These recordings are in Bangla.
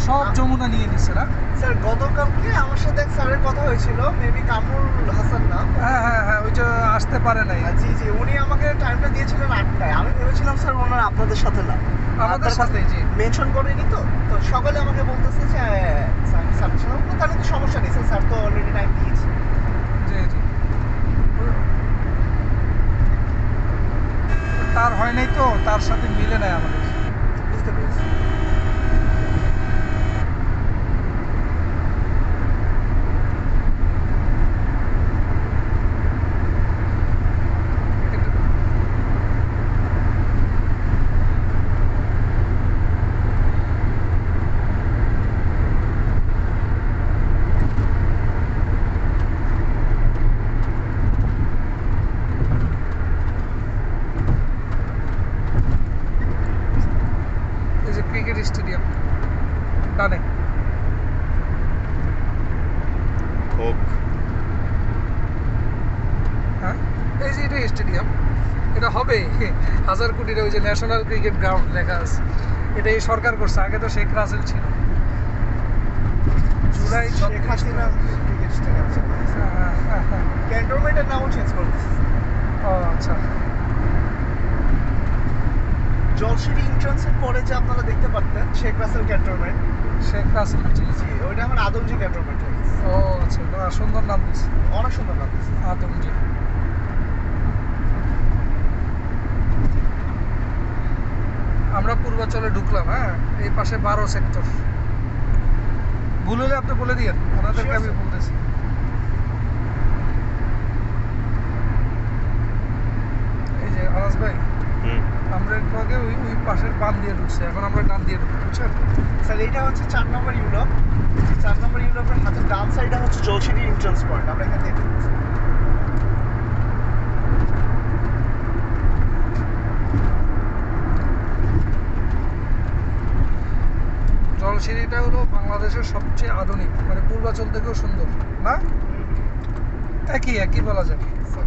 সব যমুনা নিয়ে নিচ্ছে না? স্যার গতকালকে আমার সাথে এক স্যারের কথা হয়েছিল মেবি কামরুল হাসান নাম হ্যাঁ হ্যাঁ হ্যাঁ ওইটা আসতে পারে নাই। জি জি উনি আমাকে টাইমটা দিয়েছিলেন আটটায়। আমি ভেবেছিলাম স্যার ওনার আপনাদের সাথে না। আমাদের সাথে জি। মেনশন করেনি তো? তো সকালে আমাকে বলতেছে যে আহ, স্যার স্যার তাহলে তো সমস্যা নেই স্যার স্যার তো অলরেডি টাইম দিয়েছে। জি জি। তার হয় নাই তো তার সাথে মিলে নাই আমাদের বুঝতে পেরেছি একটু- এই যে ক্রিকেট স্টেডিয়াম। ডানে হোক। হ্যাঁ? এই যে এটা স্টেডিয়াম এটা হবে। হাজার কোটির ওই যে ন্যাশনাল ক্রিকেট গ্রাউন্ড লেখা আছে। এটা এই সরকার করছে আগে তো শেখ রাসেল ছিল। July Sheikh Hasina cricket stadium. হ্যাঁ হ্যাঁ হ্যাঁ। ক্যান্টনমেন্টের নামও চেঞ্জ করে দিয়েছে ও আচ্ছা। জলসিরি এন্ট্রান্সের পরে যে আপনারা দেখতে পারতেন শেখ রাসেল ক্যান্টনমেন্ট শেখ রাসেল জি জি ওইটা এখন আদমজি ক্যান্টনমেন্ট হয়ে গেছে। ও আচ্ছা না সুন্দর নাম দিচ্ছে অনেক সুন্দর লাগতেছে আদমজি। আমরা পূর্বাচলে ঢুকলাম হ্যাঁ? এই পাশে বারো সেক্টর ভুল হলে আপনি বলে দিয়েন ওনাদেরকে আমি বলতেছি এই যে আনাস ভাই হুম আগে ওই ওই পাশের বাম দিয়ে ঢুকছি এখন আমরা ডান দিয়ে ঢুকছি বুঝছেন? স্যার এটা হচ্ছে চার নম্বর ইউরোপ। চার নম্বর ইউরোপের হাতের ডান সাইডে হচ্ছে জলসিরি এন্ট্রান্স পয়েন্ট আমরা এখান থেকে। জলসিঁড়িটা হলো বাংলাদেশের সবচেয়ে আধুনিক মানে পূর্বাচল থেকেও সুন্দর না? একই একই বলা যায়। স্যার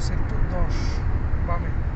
পূর্বাচল সেক্টর দশ বামে